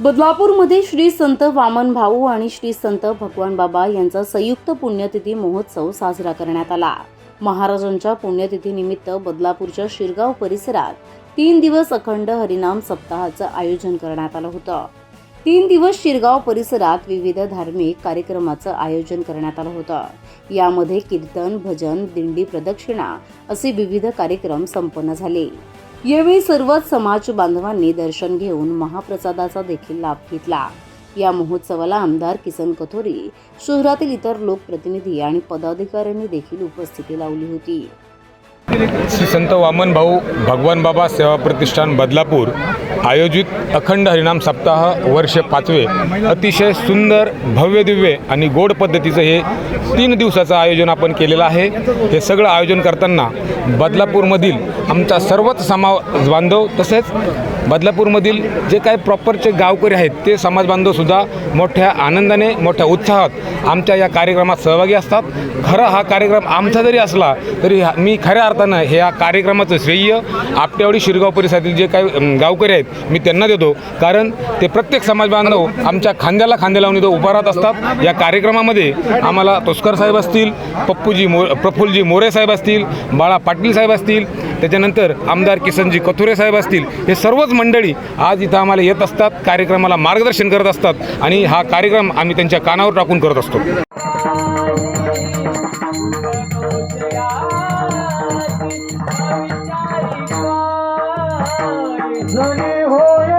बदलापूरमध्ये श्री संत वामन भाऊ आणि श्री संत भगवान बाबा यांचा संयुक्त पुण्यतिथी महोत्सव साजरा करण्यात आला. महाराजांच्या पुण्यतिथीनिमित्त बदलापूरच्या शिरगाव परिसरात तीन दिवस अखंड हरिनाम सप्ताहाचं आयोजन करण्यात आलं होतं. तीन दिवस शिरगाव परिसरात विविध धार्मिक कार्यक्रमाचं आयोजन करण्यात आलं होतं. यामध्ये कीर्तन भजन दिंडी प्रदक्षिणा असे विविध कार्यक्रम संपन्न झाले. यावेळी सर्वच समाज बांधवांनी दर्शन घेऊन महाप्रसादाचा देखील लाभ घेतला. या महोत्सवाला आमदार किसन कथोरी शहरातील इतर लोकप्रतिनिधी आणि पदाधिकाऱ्यांनी देखील उपस्थिती लावली होती. श्री संत वामन भाऊ भगवान बाबा सेवा प्रतिष्ठान बदलापूर आयोजित अखंड हरिनाम सप्ताह वर्ष पाचवे. अतिशय सुंदर भव्य दिव्य आणि गोड पद्धतीचं हे तीन दिवसाचं आयोजन आपण केलेलं आहे. हे सगळं आयोजन करताना बदलापूरमधील आमचा सर्वच समाज बांधव तसेच बदलापूरमधील जे काही प्रॉपरचे गावकरी आहेत ते समाज बांधवसुद्धा मोठ्या आनंदाने मोठ्या उत्साहात आमच्या या कार्यक्रमात सहभागी असतात. खरं हा कार्यक्रम आमचा जरी असला तरी मी खऱ्या अर्थानं हे या कार्यक्रमाचं श्रेय आपट्यावडी शिरगाव परिसरातील जे काही गावकरी आहेत मी त्यांना देतो. कारण ते प्रत्येक समाज बांधव आमच्या खांद्याला खांद्या लावून इथं उभा राहत असतात. या कार्यक्रमामध्ये आम्हाला तोस्कर साहेब असतील पप्पूजी मो प्रफुल्लजी मोरे साहेब असतील बाळा पाटील साहेब असतील त्याच्यानंतर आमदार किसनजी कथुरे साहेब असतील हे सर्वच मंडळी आज इथं आम्हाला येत असतात कार्यक्रमाला मार्गदर्शन करत असतात आणि हा कार्यक्रम आम्ही त्यांच्या कानावर टाकून करत असतो. होय